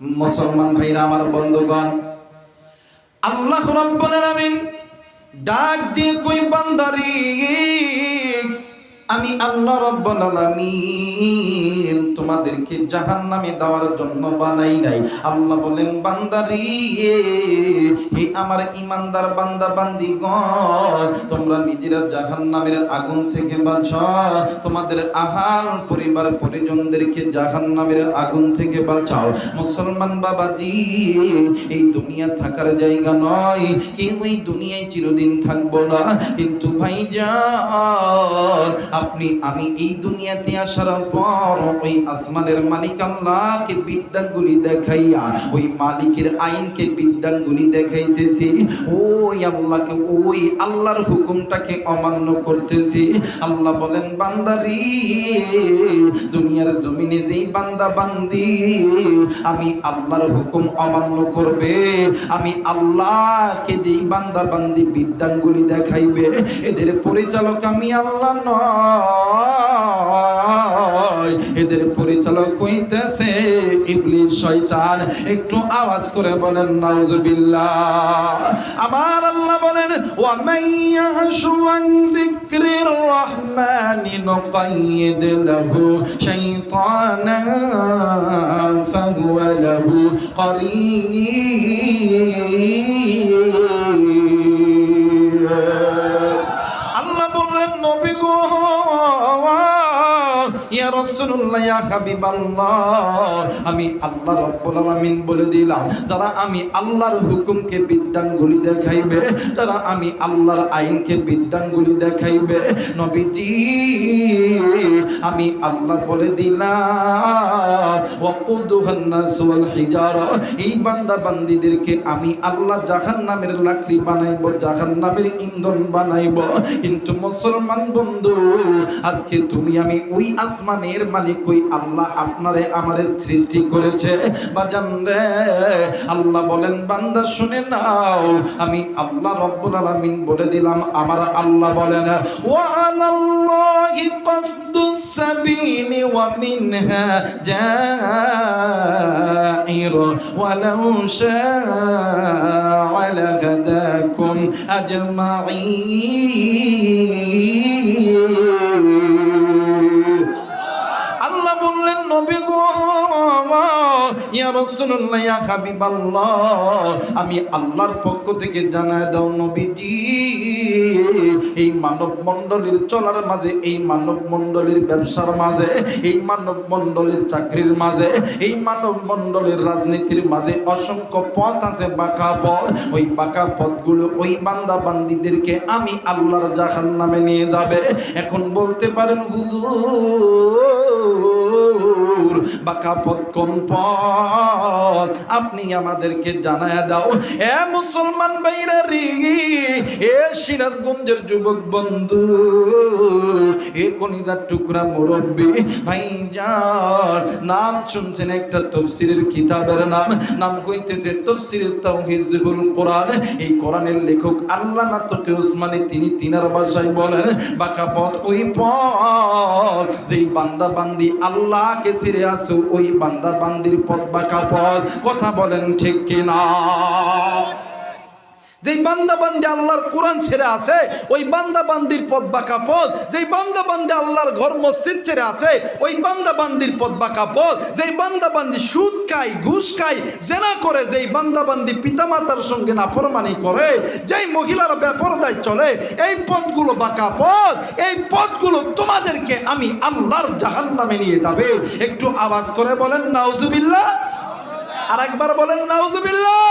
মুসলমান ভাইরা আমার বন্ধুগণ আল্লাহ রাব্বুল আলামিন ডাক দিয়ে কই বান্দারি? আমি আল্লাহ রাব্বুল আলামিন তোমাদেরকে জাহান্নামে দেওয়ার জন্য বানাই নাই। আল্লাহ বলেন, বান্দারি, হে আমার ইমানদার বান্দা, বান্দিগণ, তোমরা নিজেরা জাহান্নামের আগুন থেকে বাঁচাও তোমাদের আহাল পরিবার পরিজনদেরকে জাহান্নামের আগুন থেকে বাঁচাও। মুসলমান বাবাজি, এই দুনিয়া থাকার জায়গা নয়। কেউ এই দুনিয়ায় চিরদিন থাকব না। কিন্তু ভাইজান আপনি, আমি এই দুনিয়াতে আসার পর ওই আসমানের মালিক আল্লাহকে বিদ্যাগুলি দেখাইয়া, ওই মালিকের আইনকে বিদ্যাগুলি দেখাইতেছি। ওই আল্লাহকে, ওই আল্লাহর হুকুমটাকে অমান্য করতেছি। আল্লাহ বলেন, বান্দারি, দুনিয়ার জমিনে যেই বান্দা বান্দি, আমি আল্লাহর হুকুম অমান্য করবে। আমি আল্লাহকে যেই বান্দা বান্দি বিদ্যাঙ্গুলি দেখাইবে, এদের পরিচালক আমি আল্লাহ নয়। এদের পরিচালক হইতেছে ইবলিস শয়তান। একটু আওয়াজ করে বলেন, নাউজুবিল্লাহ। আমার আল্লাহ বলেন ওয়া মাইয়াশু আন যিকরির রহমানি নুকাইয়িদ লাহু শাইতানা ফাহুয়া লাহু করিন আমি আল্লাহ রাব্বুল আলামিন বলে দিলাম, যারা আমি আল্লাহর হুকুমকে বিদ্যাঙ্গুলি দেখাইবে যারা আমি আল্লাহর আইনকে বিদ্যাঙ্গুলি দেখাইবে। নবীজি, আমি আল্লাহ বলে দিলাম আমি আল্লাহ লাকড়ি বানাইবো, জাহান্নামের ইন্ধন বানাইবো। কিন্তু মুসলমান বন্ধু, আজকে তুমি আমি ওই আসমানের মালিক ওই আল্লাহ আপনারে আমারে সৃষ্টি করেছে। বাজান রে, আল্লাহ বলেন, বান্দা শুনে নাও, আমি আল্লাহ রব্বুল আলামিন বলে দিলাম, আমার আল্লাহ বলেন ওয়া আলাল্লাহি কাসদুস সাবিলি ওয়া মিনহা জাইর ওয়ালাউ শাআ লাহাদাকুম নবী আমি আল্লাহর পক্ষ থেকে জানায় দাও নবীজি, এই মানব মণ্ডলীর চলার মাঝে, এই মানব মণ্ডলীর ব্যবসার মাঝে, এই মানব মণ্ডলীর চাকরির মাঝে, এই মানব মণ্ডলীর রাজনীতির মাঝে অসংখ্য পথ আছে, বাঁকা পথ। ওই বাঁকা পথগুলো ওই বান্দা বান্দিদেরকে আমি আল্লাহর জাহান নামে নিয়ে যাবে। এখন বলতে পারেন, হুজুর বাঁকা পথ কোন পথ? আপনি আমাদেরকে জানায় দাও। এ মুসলমান ভাইরা রি এ সিরাজগঞ্জের যুবক বন্ধু। টুকরা নাম শুনছেন একটা তফসিরের কিতাবের নাম। নাম তফসিরের তাওহিজুল কোরআন, এই কোরআনের লেখক নাতকে উসমানী, তিনি তিনার ভাষায় বলেন, বাঁকা পথ, ওই পথ, যেই বান্দা বান্দি আল্লাহকে ছেড়ে আসো ওই বান্দা বান্দির পথ বাঁকা পথ। কথা বলেন ঠিক কিনা? যেই বান্দা বান্দি আল্লাহর কোরআন ছেড়ে আছে, ওই বান্দা বান্দির পথ বাঁকা পথ যেই বান্দা বান্দি আল্লাহর ঘর মসজিদ ছেড়ে আছে, ওই বান্দা বান্দির পথ বাঁকা পথ যেই বান্দা বান্দি সুদ খায়, ঘুষ খায়, জেনা করে, যেই বান্দা বান্দি পিতামাতার সঙ্গে নাফরমানি করে, যেই মহিলারা বেপরদায় চলে, এই পথগুলো বাঁকা পথ, এই পথগুলো তোমাদেরকে আমি আল্লাহর জাহান নামে নিয়ে যাবে। একটু আওয়াজ করে বলেন, নাউজুবিল্লাহ। আর একবার বলেন, নাউজুবিল্লাহ।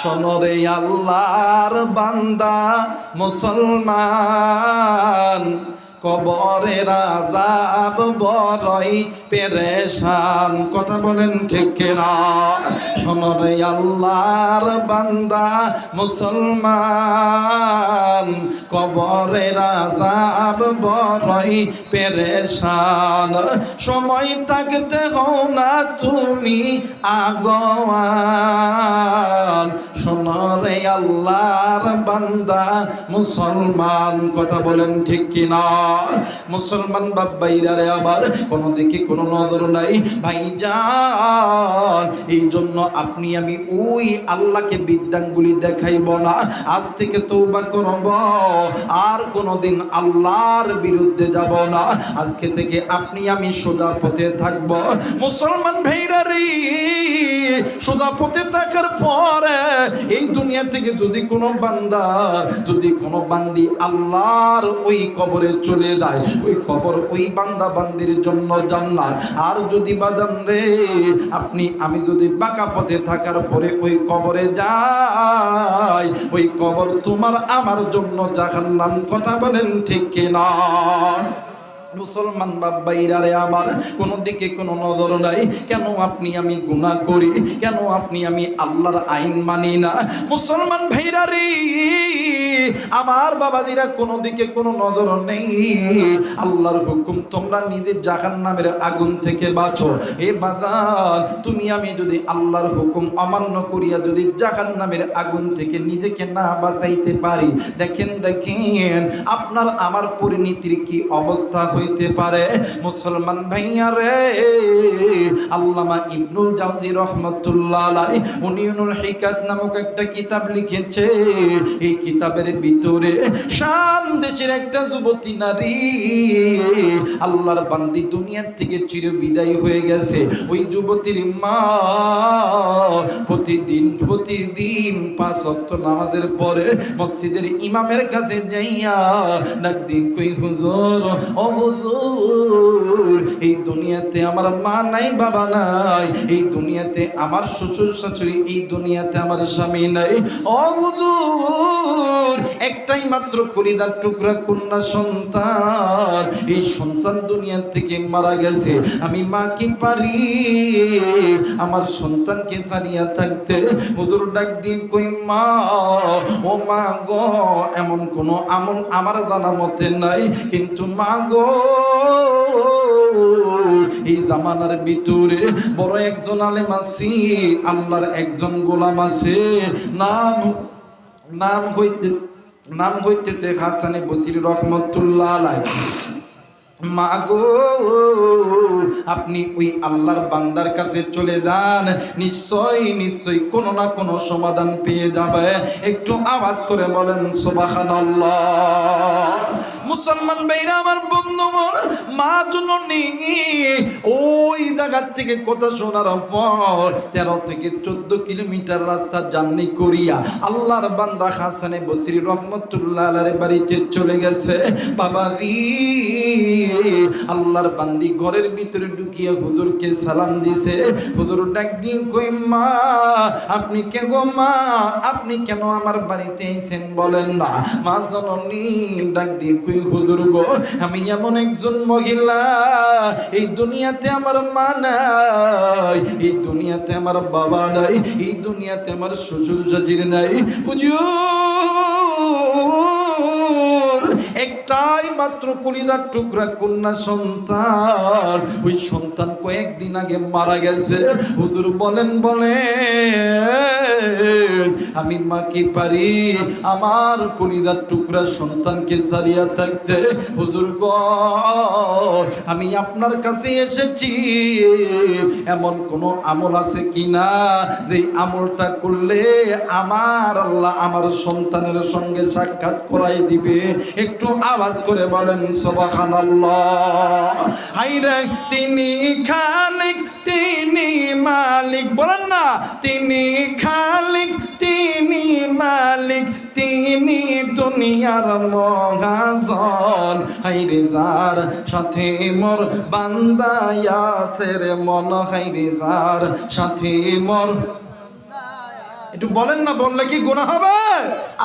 শোনরে আল্লাহর বান্দা মুসলমান। কবরের আজাব বড়ই পেরেশান। কথা বলেন ঠিক না শোনরে আল্লাহর বান্দা, মুসলমান কবরের আজাব বড়ই পেরেশান। সময় থাকতে হও না তুমি আগোয়ান। সোনরে আল্লাহর বান্দা, মুসলমান, কথা বলেন ঠিক কিনা? মুসলমান বাব্বাইরা রে আমার, কোনো দিকে কোনো নজর নাই। ভাইজান, এই জন্য আপনি আমি ওই আল্লাহকে বিদ্যাঙ্গুলি দেখাইব না। আজ থেকে তৌবা করব, আর কোনোদিন আল্লাহর বিরুদ্ধে যাব না। আজকে থেকে আপনি আমি সোজা পথে থাকব। মুসলমান ভাইরা রে, সোজা পথে থাকার পরে এই দুনিয়া থেকে যদি কোনো বান্দা, যদি কোনো বান্দি আল্লাহর ওই কবরে চলে যায় ওই কবর ওই বান্দা বান্দির জন্য জান্নাত। আর যদি বাদান রে, আপনি, আমি যদি বাঁকা পথে থাকার পরে ওই কবরে যাই, ওই কবর তোমার আমার জন্য জাহান্নাম, কথা বলেন ঠিক কিনা? মুসলমান বাব্বাইরা রে আমার কোনো দিকে কোনো নজর নাই। কেন আপনি আমি গুণা করি? কেন আপনি আমি আল্লাহর আইন মানি না? মুসলমান ভাইরা রে আমার বাবাদিরা কোনো দিকে কোনো নজর নেই। আল্লাহর হুকুম, তোমরা নিজে জাহান্নামের আগুন থেকে বাঁচো। এ বাদান, তুমি আমি যদি আল্লাহর হুকুম অমান্য করিয়া যদি জাহান নামের আগুন থেকে নিজেকে না বাঁচাইতে পারি। দেখেন দেখেন, আপনার, আমার পরিণতির কি অবস্থা হইতে পারে। মুসলমান ভাইয়া রে, আল্লামা ইবনুল জাওজি রহমতুল্লাহ আলাই উনিউনুল হিকাত নামক একটা কিতাব লিখেছে। এই কিতাবের ভিতরে শাম দেশের একটা যুবতী নারী আল্লাহর বান্দি দুনিয়া থেকে চির বিদায় হয়ে গেছে। ওই যুবতীর মা প্রতিদিন প্রতিদিন পাঁচ ওয়াক্ত নামাজের পরে মসজিদের ইমামের কাছে যাইয়া ডাক দিন কই হুজুর, ও হুজুর, এই দুনিয়াতে আমার মা নাই, বাবা নাই, এই দুনিয়াতে আমার শ্বশুর শাশুড়ি, এই দুনিয়াতে আমার স্বামী নাই। ও হুজুর, একটাই মাত্র কলিদার টুকরা কন্যা সন্তান, এই সন্তান দুনিয়া থেকে মারা গেছে। আমি মা কি পারি, আমার সন্তানকে দাঁড়িয়ে থাকতে। হুজুর ডাক দিয়ে কই, মা, ও মা গো, এমন কোনো আমল আমার জানা মতে নাই, কিন্তু মা গো এই জামানার ভিতরে বড় একজন আলেম আছি, আল্লাহর একজন গোলাম আছে। নাম নাম হইতে নাম হইতেছে হাসানে বসির রহমতুল্লাহ আলাই মাগো, আপনি ওই আল্লাহর বান্দার কাছে চলে যান। নিশ্চয় নিশ্চয় কোনো না কোনো সমাধান পেয়ে যাবে। একটু আওয়াজ করে বলেন সোবাহান মুসলমান ভাইরা, আমার বন্ধু মা জননী, ওই জায়গার থেকে কথা শোনার পর তেরো থেকে চোদ্দ কিলোমিটার রাস্তা জার্নি করিয়া আল্লাহর বান্দা হাসানে বসির রহমতুল্লাহ বাড়িতে চলে গেছে। বাবা রি আল্লাহর বান্দি ঘরের ভিতরে ঢুকিয়ে হুজুরকে সালাম দিছে। হুজুর ডাক দিয়ে কই, মা, আপনি কে গো, মা? আপনি কেন আমার বাড়িতে এসেছেন বলেন না? মা ডাক দিয়ে কই, হুজুর গো, আমি এমন একজন মহিলা। এই দুনিয়াতে আমার মা নাই, এই দুনিয়াতে আমার বাবা নাই, এই দুনিয়াতে আমার শ্বশুর শাশুড়ি নাই। হুজুর একটাই মাত্র কলিদার টুকরা কন্যা সন্তান। ওই সন্তান কয়েকদিন আগে মারা গেছে। হুজুর বলেন বলেন, আমি মা কি পারি? আমার কলিদার টুকরা সন্তানকে সারিয়া থাকতে, হুজুর গ, আমি আপনার কাছে এসেছি। এমন কোন আমল আছে কিনা যে আমলটা করলে আমার আল্লাহ আমার সন্তানের সঙ্গে সাক্ষাৎ করাই দিবে। একটু আওয়াজ করে বলেন সবাহান হাইরে তিনি খালিক, তিনি মালিক। বলেন না, তিনি খালিক, তিনি মালিক, তিনি দুনিয়ার মহাজন। হাইরে যার সাথে মোর বান্দায়াসের মন হাইরে যার সাথে মোর একটু বলেন না, বললে কি গুণা হবে?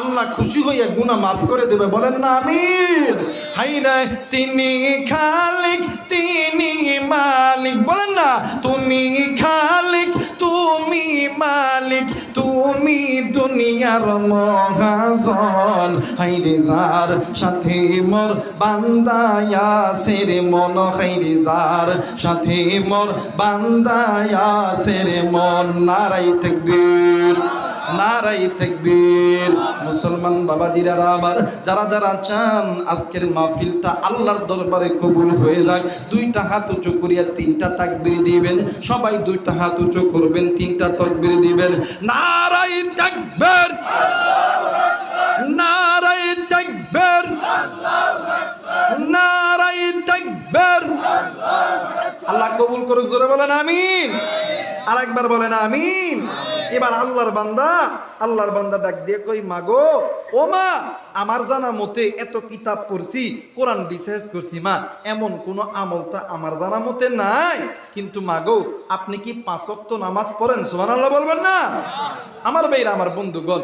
আল্লাহ খুশি হইয়া গুণা মাফ করে দেবে, বলেন না, আমিন। হাই রে, তিনি খালিক, তিনি মালিক, বলেন না, তুমি খালিক, তুমি মালিক, তুমি দুনিয়ার মহাজন হাইরে যার সাথে মোর বান্দায়া সের মন হাইরে যার সাথে মোর বান্দায়া সের মন নারাই থাকবীর নারাই তাকবীর। মুসলমান বাবাজিরা আমার যারা যারা চান আজকের মাহফিলটা আল্লাহর দরবারে কবুল হয়ে যাক, দুইটা হাত উঁচু করিয়া তিনটা তাকবীর দিবেন, সবাই দুইটা হাত উঁচু করবেন, তিনটা তাকবীর দিবেন। নারাই তাকবীর! নারাই তাকবীর! নারাই আল্লাহ কবুল করুক, জোরে বলেন আমিন। আর একবার বলেন আমিন। এবার আল্লাহর বান্দা আল্লাহর বান্দা ডাক দিয়ে কই, মাগো, ও মা, আমার জানা মতে এত কিতাব পড়ছি, কোরআন রিসার্চ করছি মা, এমন কোনো আমল তো আমার জানা মতে নাই। কিন্তু মাগো, আপনি কি পাঁচ তো নামাজ পড়েন? সুবহানাল্লাহ বলবেন না? আমার ভাইরা, আমার বন্ধুগণ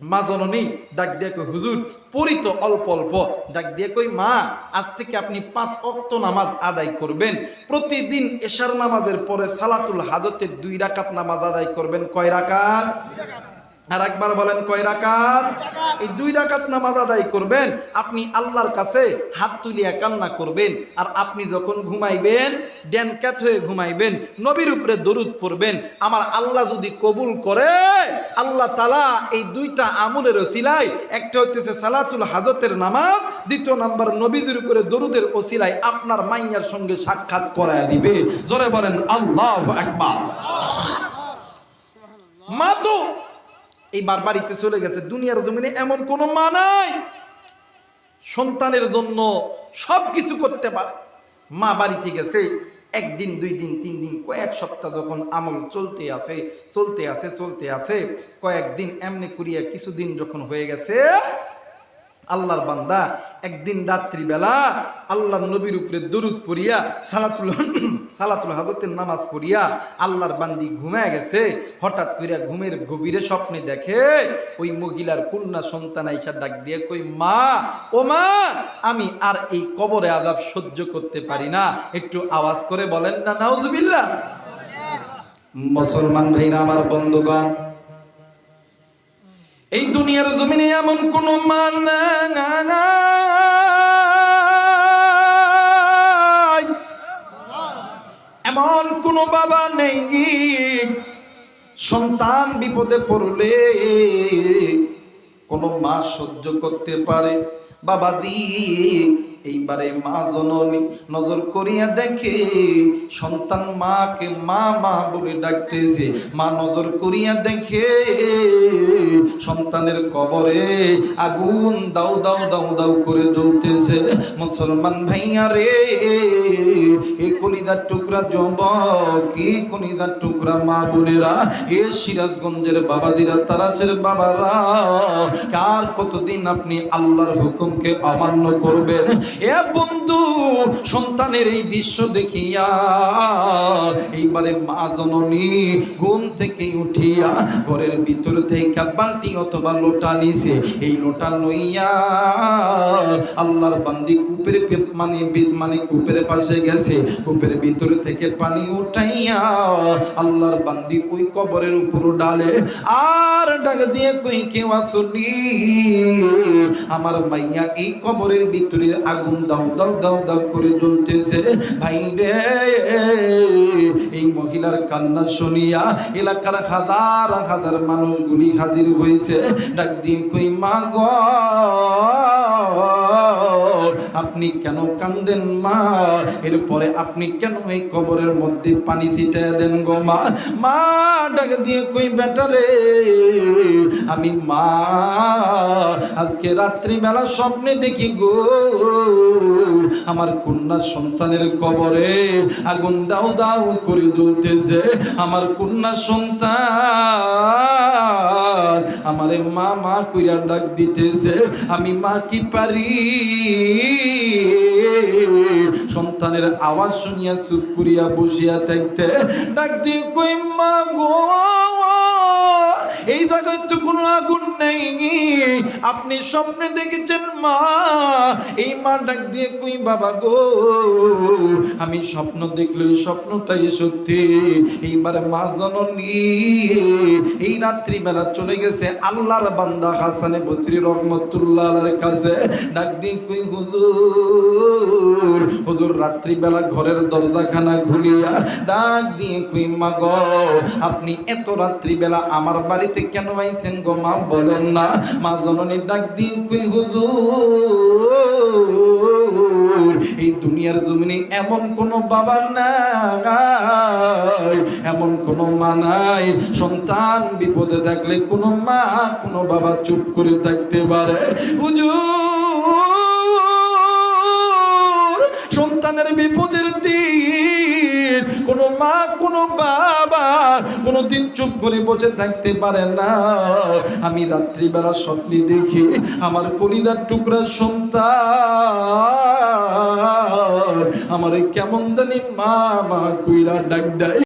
মা জননী ডাক দিয়ে কই হুজুর পরিত অল্প অল্প। ডাক দিয়ে কই মা, আজ থেকে আপনি পাঁচ অক্ত নামাজ আদায় করবেন। প্রতিদিন এশার নামাজের পরে সালাতুল হাজতের দুই রাকাত নামাজ আদায় করবেন। কয় রাকাত? আর একবার বলেন কয় রাকাত? এই দুই রাকাত নামাজ আদায় করবেন আপনি আল্লাহর কাছে হাত তুলিয়া কান্না করবেন আর আপনি যখন ঘুমাইবেন ড্যান ক্যাথ হয়ে ঘুমাইবেন নবীর উপরে দরুদ পড়বেন আমার আল্লাহ যদি কবুল করে আল্লাহ তালা এই দুইটা আমলের ওসিলায় একটা হইতেছে সালাতুল হাজতের নামাজ দ্বিতীয় নাম্বার নবীদের উপরে দরুদের ওসিলায় আপনার মাইয়ার সঙ্গে সাক্ষাৎ করায় দিবে। জোরে বলেন আল্লাহ একবার মা তো এইবার বাড়িতে চলে গেছে। দুনিয়ার জমিনে এমন কোনো মা নাই। সন্তানের জন্য সব কিছু করতে পারে। মা বাড়িতে গেছে, একদিন, দুই দিন, তিন দিন, কয়েক সপ্তাহ যখন আমল চলতে আছে চলতে আছে চলতে আছে কয়েকদিন এমনি করিয়া কিছুদিন যখন হয়ে গেছে আল্লাহর বান্দা, একদিন রাত্রিবেলা আল্লাহর নবীর উপরে দরুদ পড়িয়া, সালাতুল সালাতুল হাজতের নামাজ পড়িয়া আল্লাহর বান্দি ঘুমায় গেছে। হঠাৎ করিয়া ঘুমের গভীরে স্বপ্নে দেখে ওই মহিলার কন্যা সন্তান আইসা ডাক দিয়ে কই মা, ও মা, আমি আর এই কবরে আজাব সহ্য করতে পারি না। একটু আওয়াজ করে বলেন না, নাউজুবিল্লাহ। মুসলমান ভাইরা, আমার বন্ধুগণ এই দুনিয়ার জমিনে এমন কোন মান এমন কোন বাবা নেই। সন্তান বিপদে পড়লে কোন মা সহ্য করতে পারে। বাবা দি এইবারে মা জননী নজর করিয়া দেখে, সন্তান মাকে মা মা বলে ডাকতেছে। মা নজর করিয়া দেখে, সন্তানের কবরে আগুন দাও দাও দাও দাও করে জ্বলতেছে। মুসলমান ভাইয়া রে, এ কলিদার টুকরা জব কি কলিদার টুকরা মা বোনেরা, এ সিরাজগঞ্জের বাবাদিরা তারাসের বাবারা, কার কতদিন আপনি আল্লাহর হুকুমকে অমান্য করবেন? এ বন্ধু, সন্তানের এই দৃশ্য দেখিয়া এইবারে মা জননী ঘুম থেকে উঠিয়া ঘরের ভিতর থেকে বালতি অথবা লোটা নিছে। এই লোটা লইয়া আল্লাহর বান্দি কূপের মানে মানে কূপের পাশে গেছে। কূপের ভিতর থেকে পানি উঠাইয়া আল্লাহর বান্দি ওই কবরের উপর ডালে, আর ডাক দিয়ে কই কেউ আসুনি? আমার মাইয়া এই কবরের ভিতরে আগুন দাও দাও দাও দাও করে জ্বলতেছে। ভাই রে, এই মহিলার কান্না শুনিয়া এলাকার হাজার হাজার মানুষগুলি হাজির হয়েছে। ডাক দিয়ে কই, মা গো আপনি কেন কান্দেন মা? এরপরে আপনি কেন এই কবরের মধ্যে পানি ছিটায় দেন গো মা? মা, ডাক দিয়ে কই বেটারে আমি মা, আজকে রাত্রিবেলা স্বপ্নে দেখি গো। আমার কন্যা সন্তানের কবরে আগুন দাও দাও করে জ্বলতেছে আমার কন্যা সন্তান আমারে মা মা কইরা ডাক দিতেছে, আমি মা কি পারি? সন্তানের আওয়াজ শুনিয়া চুপ করিয়া বসিয়া থাকতে, ডাক দিয়ে কই, মা গো এই জায়গায় তো কোনো আগুন নেই। আপনি স্বপ্নে দেখেছেন মা, এই মা ডাক দিয়ে কই, বাবা গো, আমি স্বপ্ন দেখলে স্বপ্নটাই সত্যি। এইবারে মা জননী, এই রাত্রিবেলা চলে গেছে আল্লাহর বান্দা হাসানে বসরি রহমতুল্লাহ কাছে। ডাক দিয়ে কই, হুজুর হুজুর রাত্রিবেলা ঘরের দরজাখানা ঘুরিয়া ডাক দিয়ে কই, মা গো, আপনি এত রাত্রিবেলা আমার বাড়িতে কেন আইছেন গো মা, বলেন না। মা জননী ডাক দিয়ে কই, হুজুর, এই দুনিয়ার জমিনে এমন কোন বাবা নাই, এমন কোন মা নাই। সন্তান বিপদে থাকলে কোন মা, কোন বাবা চুপ করে থাকতে পারে। হুজুর, সন্তানের বিপদের দিন মা, কোনো বাবা কোনো দিন চুপ করে বসে থাকতে পারে না। আমি রাত্রিবেলা স্বপ্নে দেখি আমার কলিদার টুকরা সন্তান। আমার কেমন জানি মা মা কুইরা ডাক দেয়।